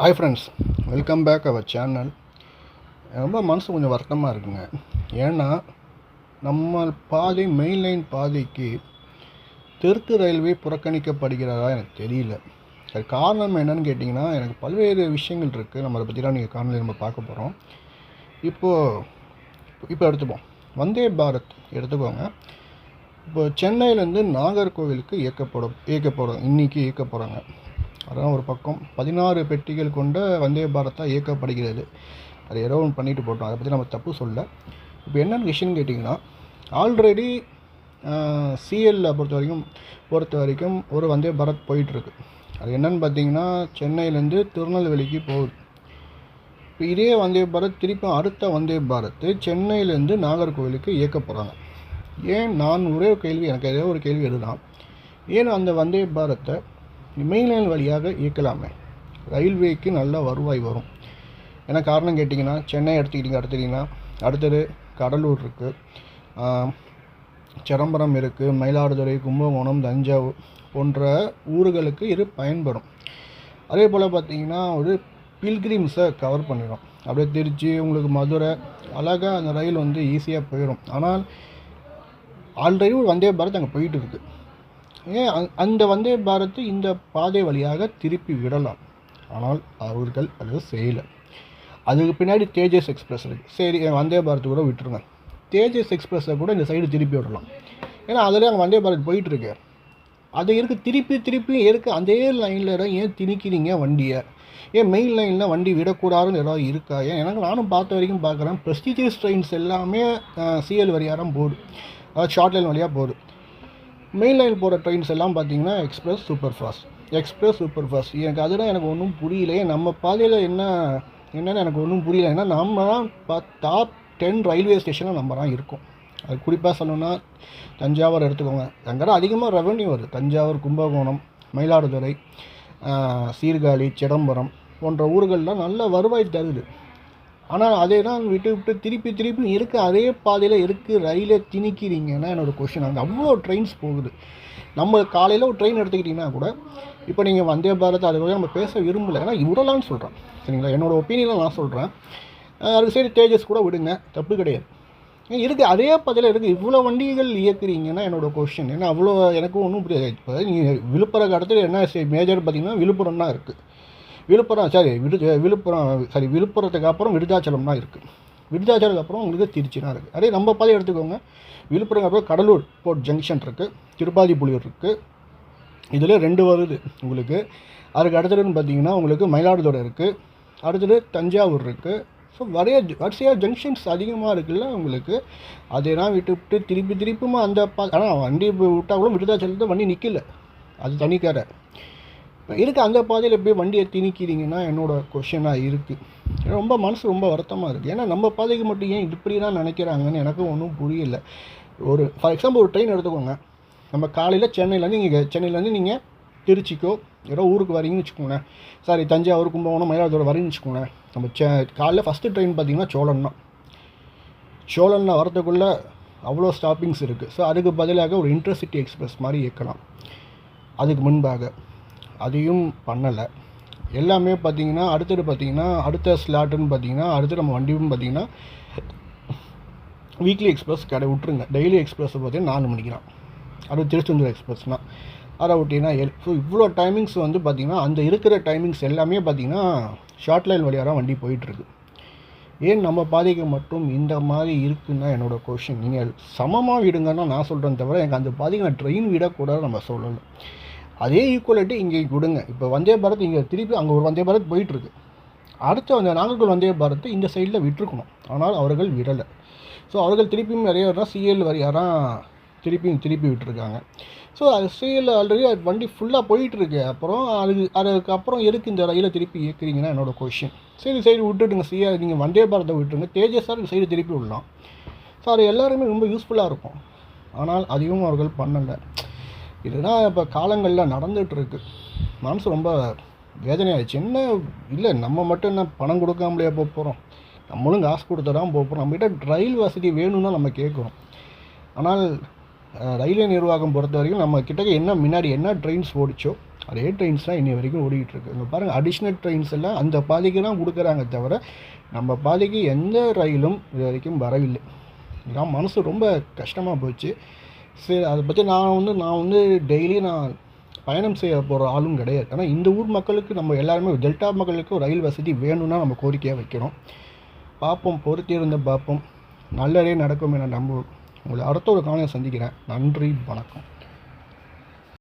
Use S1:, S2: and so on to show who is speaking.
S1: Hi friends welcome back our channel ரொம்ப மனசு கொஞ்சம் வருத்தமாக இருக்குங்க. ஏன்னா நம்ம பாதை மெயின் லைன் பாதைக்கு தெற்கு ரயில்வே புறக்கணிக்கப்படுகிறதா எனக்கு தெரியல. அது காரணம் என்னன்னு கேட்டிங்கன்னா எனக்கு பல்வேறு விஷயங்கள் இருக்குது நம்ம அதை பற்றிலாம் நீங்கள் காணொலி நம்ம பார்க்க போகிறோம் இப்போது இப்போ எடுத்துப்போம். வந்தே பாரத் எடுத்துக்கோங்க. இப்போ சென்னையிலேருந்து நாகர்கோவிலுக்கு இயக்கப்படும் இயக்கப்படும் இன்றைக்கி இயக்க போகிறாங்க அதெல்லாம் ஒரு பக்கம். பதினாறு பெட்டிகள் கொண்ட வந்தே பாரத்தா இயக்கப்படுகிறது. அது ஏதோ ஒன்று பண்ணிட்டு போட்டோம். அதை பற்றி நம்ம தப்பு சொல்ல. இப்போ என்னென்ன விஷயம்னு கேட்டிங்கன்னா ஆல்ரெடி சிஎல்ல பொறுத்த வரைக்கும் பொறுத்த வரைக்கும் ஒரு வந்தே பாரத் போயிட்டுருக்கு. அது என்னென்னு பார்த்தீங்கன்னா சென்னையிலேருந்து திருநெல்வேலிக்கு போகுது. இப்போ இதே வந்தே பாரத் திருப்பி அடுத்த வந்தே பாரத் சென்னையிலேருந்து நாகர்கோவிலுக்கு இயக்க போகிறாங்க ஏன் நான் ஒரே ஒரு கேள்வி எனக்கு ஏதோ ஒரு கேள்வி இதுதான் ஏன் அந்த வந்தே பாரத்தை மெயின் வழியாக இயக்கலாமே. ரயில்வேக்கு நல்ல வருவாய் வரும். என்ன காரணம் கேட்டிங்கன்னா சென்னை எடுத்துக்கிட்டிங்க எடுத்துக்கிட்டிங்கன்னா அடுத்தது கடலூர் இருக்குது சிதம்பரம் இருக்குது மயிலாடுதுறை கும்பகோணம் தஞ்சாவூர் போன்ற ஊர்களுக்கு இது பயன்படும். அதே போல் பார்த்தீங்கன்னா ஒரு பில்கிரிம்ஸை கவர் பண்ணிடும். அப்படியே திருச்சி உங்களுக்கு மதுரை அழகாக அந்த ரயில் வந்து ஈஸியாக போயிடும். ஆனால் ஆல்ரெடி ஒரு வந்தே பாரத் அங்கே போயிட்டு இருக்குது ஏன்? அந்த வந்தே பாரத் இந்த பாதை வழியாக திருப்பி விடலாம். ஆனால் அவர்கள் அதை செய்யலை. அதுக்கு பின்னாடி தேஜஸ் எக்ஸ்பிரஸ் இருக்குது சரி என் வந்தே பாரத் கூட விட்டுருங்க. தேஜஸ் எக்ஸ்பிரஸை கூட இந்த சைடு திருப்பி விடலாம். ஏன்னா அதில் அங்கே வந்தே பாரத் போயிட்டுருக்கு அது இருக்க திருப்பி திருப்பி இருக்கு. அதே லைனில் தான் ஏன் திணிக்கிறீங்க வண்டியை? ஏன் மெயின் லைனில் வண்டி விடக்கூடாதுன்னு ஏதாவது இருக்கா? ஏன்? எனக்கு நானும் பார்த்த வரைக்கும் பார்க்குறேன். ப்ரெஸ்டீஜியஸ் ட்ரெயின்ஸ் எல்லாமே சிஎல் வழியாக தான் போகுது. அதாவது ஷார்ட் லைன் வழியாக போகுது. மெயின் லைன் போகிற ட்ரெயின்ஸ் எல்லாம் பார்த்தீங்கன்னா express super fast express super fast எனக்கு அதுதான் எனக்கு ஒன்றும் புரியலையே. நம்ம பாதையில் என்ன என்னென்னு எனக்கு ஒன்றும் புரியல. ஏன்னா நம்ம தான் டாப் டென் ரயில்வே ஸ்டேஷனில் நம்ம தான் இருக்கோம். அது குறிப்பாக சொல்லணும்னா தஞ்சாவூர் எடுத்துக்கோங்க. அங்கே தான் அதிகமாக ரெவன்யூ வருது. தஞ்சாவூர் கும்பகோணம் மயிலாடுதுறை சீர்காழி சிதம்பரம் போன்ற ஊர்கள்லாம் நல்ல வருவாய் தருது. ஆனால் அதே தான் விட்டு விட்டு திருப்பி திருப்பி இருக்க அதே பாதையில் இருக்கு ரயிலை திணிக்கிறீங்கன்னா என்னோடய கொஷின் அங்கே அவ்வளோ ட்ரெயின்ஸ் போகுது. நம்ம காலையில் ஒரு ட்ரெயின் எடுத்துக்கிட்டிங்கன்னா கூட இப்போ நீங்கள் வந்தே பாரத் அது வழியா நம்ம பேச விரும்பலை. ஏன்னா விடலான்னு சொல்கிறேன் சரிங்களா? என்னோடய ஒப்பீனியனில் நான் சொல்கிறேன் அதுக்கு சரி தேஜஸ் கூட விடுங்க. தப்பு கிடையாது. இருக்குது அதே பதில் இருக்குது இவ்வளோ வண்டிகள் இயக்குறீங்கன்னா என்னோடய கொஷின் ஏன்னா அவ்வளோ எனக்கும் ஒன்றும் புரியாது. இப்போ நீங்கள் விழுப்புரம் கடத்தில் என்ன மேஜர் பார்த்தீங்கன்னா விழுப்புரம் தான் இருக்குது விழுப்புரம் சரி விடு விழுப்புரம் சரி விழுப்புரத்துக்கு அப்புறம் விருதாச்சலம் தான் இருக்குது விருதாச்சலத்துக்கு அப்புறம் உங்களுக்கு திருச்சி தான் இருக்குது அதே நம்ம பாதையை எடுத்துக்கோங்க. விழுப்புரம் அப்புறம் கடலூர் போர்ட் ஜங்ஷன் இருக்குது திருப்பாதிப்புலியூர் இருக்குது இதில் ரெண்டு வருது உங்களுக்கு. அதுக்கு அடுத்ததுன்னு பார்த்தீங்கன்னா உங்களுக்கு மயிலாடுதுறை இருக்குது அடுத்தது தஞ்சாவூர் இருக்குது ஸோ வரைய வரிசையாக ஜங்ஷன்ஸ் அதிகமாக இருக்குல்ல உங்களுக்கு. அதெல்லாம் விட்டு விட்டு திருப்பி திருப்பியுமா அந்த பா ஆனால் வண்டி விட்டால் கூட விருதாச்சலத்தில் வண்டி நிற்கல அது தனிக்கார. இப்போ இருக்க அந்த பாதையில் எப்படி வண்டியை திணிக்கிறீங்கன்னா என்னோட கொஷனாக இருக்குது ரொம்ப மனசு ரொம்ப வருத்தமாக இருக்குது ஏன்னா நம்ம பாதைக்கு மட்டும் ஏன் இப்படி தான் நினைக்கிறாங்கன்னு எனக்கும் ஒன்றும் புரியல. ஒரு ஃபார் எக்ஸாம்பிள் ஒரு ட்ரெயின் எடுத்துக்கோங்க. நம்ம காலையில் சென்னையிலேருந்து நீங்கள் சென்னையிலேருந்து நீங்கள் திருச்சிக்கோ ஏதோ ஊருக்கு வரீங்கன்னு வச்சுக்கோங்களேன். சாரி தஞ்சாவூர் கும்பகோணம் மயிலாடுதுறை வரீங்கன்னு வச்சுக்கோங்களேன். நம்ம செ காலையில் ஃபஸ்ட்டு ட்ரெயின் பார்த்தீங்கன்னா சோழன் தான். சோழனில் வரதுக்குள்ளே அவ்வளோ ஸ்டாப்பிங்ஸ் இருக்குது ஸோ அதுக்கு பதிலாக ஒரு இன்டர்சிட்டி எக்ஸ்பிரஸ் மாதிரி இயக்கலாம். அதுக்கு முன்பாக. அதையும் பண்ணலை. எல்லாமே பார்த்தீங்கன்னா அடுத்தது பார்த்தீங்கன்னா அடுத்த ஸ்லாட்டுன்னு பார்த்தீங்கன்னா அடுத்து நம்ம வண்டியும் பார்த்திங்கன்னா வீக்லி எக்ஸ்பிரஸ் கடை விட்ருங்க டெய்லி எக்ஸ்பிரஸ் பார்த்திங்கன்னா நாலு மணிக்கு தான் அது திருச்செந்தூர் எக்ஸ்பிரஸ்னால் அதை விட்டிங்கன்னா எல் ஸோ இவ்வளோ டைமிங்ஸ் வந்து பார்த்திங்கன்னா அந்த இருக்கிற டைமிங்ஸ் எல்லாமே பார்த்தீங்கன்னா ஷார்ட் லைன் வழியாக தான் வண்டி போயிட்டுருக்கு. ஏன் நம்ம பாதைக்கு மட்டும் இந்த மாதிரி இருக்குன்னா என்னோடய கொஷின் நீங்கள் சமமாக விடுங்கன்னா நான் சொல்கிறேன் தவிர எனக்கு அந்த பாதைக்கு நான் ட்ரெயின் விடக்கூடாது நம்ம சொல்லலை. அதே ஈக்குவலிட்டி இங்கே விடுங்க இப்போ வந்தே பாரத் இங்கே திருப்பி அங்கே ஒரு வந்தே பாரத் போயிட்டுருக்கு. அடுத்த அந்த நாகர்கோவில் வந்தே பாரத் இந்த சைடில் விட்டுருக்கணும். ஆனால் அவர்கள் விடலை. ஸோ அவர்கள் திருப்பியும் நிறைய வரா சிஎல் வரையாராம் திருப்பியும் திருப்பி விட்டுருக்காங்க. ஸோ அது சிஎல் ஆல்ரெடி அது வண்டி ஃபுல்லாக போயிட்டுருக்கு. அப்புறம் அது அதுக்கப்புறம் எதுக்கு இந்த ரயிலை திருப்பி இயக்குறீங்கன்னா என்னோடய கொஷின் சரி சைடு விட்டுடுங்க சிஎல் நீங்கள் வந்தே பாரத்தை விட்டுருங்க. தேஜஸாக சைடு திருப்பி விடலாம். ஸோ அது எல்லாருமே ரொம்ப யூஸ்ஃபுல்லாக இருக்கும். ஆனால் அதையும் அவர்கள் பண்ணலை. இதுதான் இப்போ காலங்களில் நடந்துகிட்ருக்கு மனசு ரொம்ப வேதனையாகிடுச்சு என்ன? இல்லை நம்ம மட்டும் என்ன பணம் கொடுக்காமலேயே போக போகிறோம் நம்மளும் காசு கொடுத்து தான் போக போகிறோம் நம்மகிட்ட ரயில் வசதி வேணும்னா நம்ம கேட்குறோம். ஆனால் ரயில்வே நிர்வாகம் பொறுத்த வரைக்கும் நம்ம கிட்டக்க என்ன முன்னாடி என்ன ட்ரெயின்ஸ் ஓடிச்சோ அதே ட்ரெயின்ஸ் தான் இன்னி வரைக்கும் ஓடிக்கிட்டு இருக்கு இங்கே பாருங்கள் அடிஷ்னல் ட்ரெயின்ஸ் எல்லாம் அந்த பாதைக்கு தான் கொடுக்குறாங்க தவிர நம்ம பாதைக்கு எந்த ரயிலும் இது வரைக்கும் வரவில்லை. இதான் மனசு ரொம்ப கஷ்டமாக போச்சு. சரி அதை பற்றி நான் வந்து நான் வந்து டெய்லி நான் பயணம் செய்ய போகிற ஆளும் கிடையாது. ஆனால் இந்த ஊர் மக்களுக்கு நம்ம எல்லாருமே டெல்டா மக்களுக்கு ரயில் வசதி வேணும்னா நம்ம கோரிக்கையாக வைக்கிறோம். பார்ப்போம் பொறுத்திருந்து பார்ப்போம். நல்லதே நடக்கும் என நம்புவோம் உங்களை அடுத்த ஒரு காலையை சந்திக்கிறேன். நன்றி வணக்கம்.